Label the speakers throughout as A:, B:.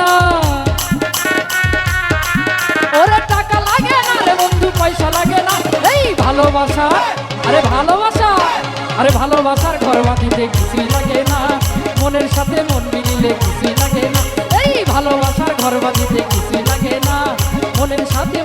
A: না। ওরে লাগে না রে ভালোবাসা, আরে ভালোবাসা, আরে ভালোবাসার ঘর বাঁধিতে কিছুই লাগে না। মনের সাথে মন মিলিলে না। এই ভালোবাসার ঘর বাঁধিতে কিছুই লাগে না। মনের সাথে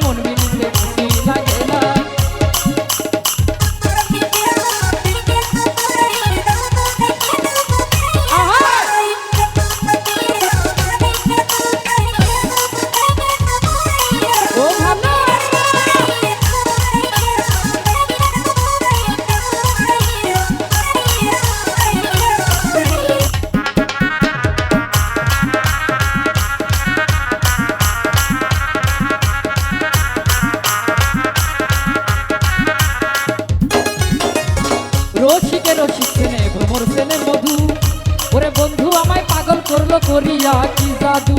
A: সেনে ভ্রমর মধু। ওরে বন্ধু, আমায় পাগল করল, করিয়া কি জাদু?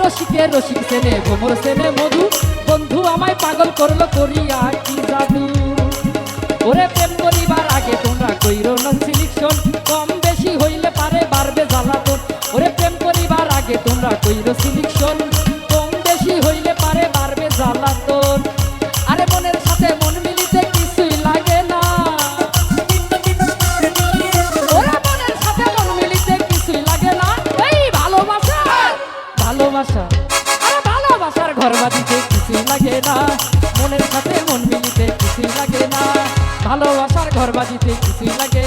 A: রসিকে, রসিক সেনে ভ্রমর সেনে মধু। বন্ধু, আমায় পাগল করল, করিয়া কি জাদু? ওরে প্রেম করিবার আগে তোমরা কইরো না সিলেকশন কম বেশি হইলে পারে বাড়বে জ্বালাতন। ওরে প্রেম করিবার আগে তোমরা কইরো সিলেকশন ভালোবাসা। আরে ভালোবাসার ঘর বাঁধিতে কিছুই লাগে না। মনের সাথে মন মিলিতে কিছুই লাগে না। ভালোবাসার ঘর বাঁধিতে কিছুই লাগে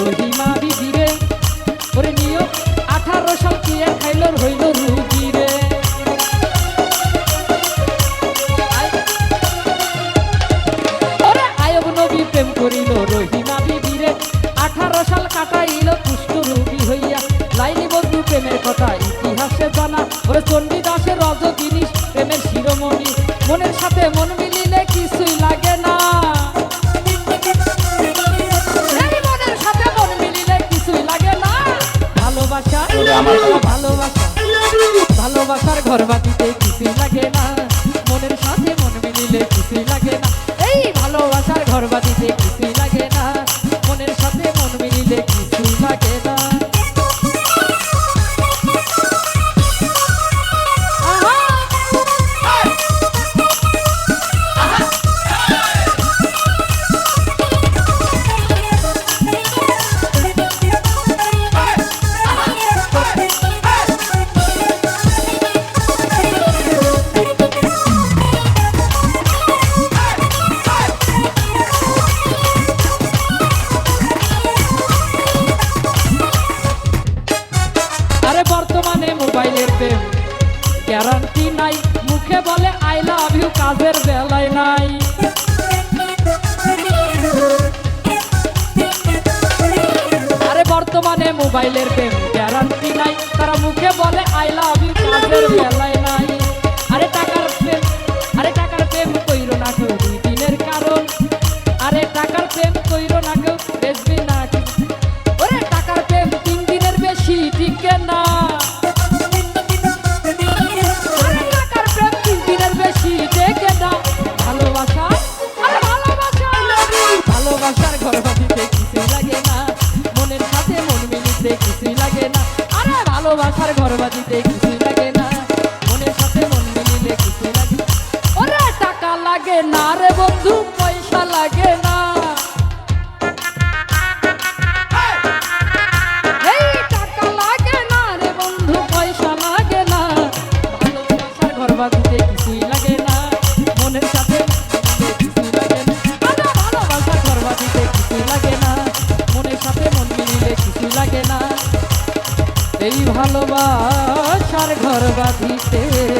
A: রহিমা বিবিরে ওরে নিয় আঠারো সাল কে খাইল হইল রুগী রে ওরে আয়ব নবী, প্রেম করিল রহিমা বিবিরে আঠারো সাল কাটাইল কুষ্ঠ রোগী হইয়া। লাইনি বন্ধু, প্রেমের কথা ইতিহাসে জানা, ওরে চণ্ডীদাসের রজ মনের সাথে মন ভালোবাসা ভালোবাসা। ভালোবাসার ঘর বাতিতে মুখে বলে আই লাভ ইউ কাজের বেলায় নাই। আরে বর্তমানে মোবাইলের প্রেম গ্যারান্টি ভালোবাসার ঘর বাজিতে কিছুই আমার ঘর বাঁধিতে।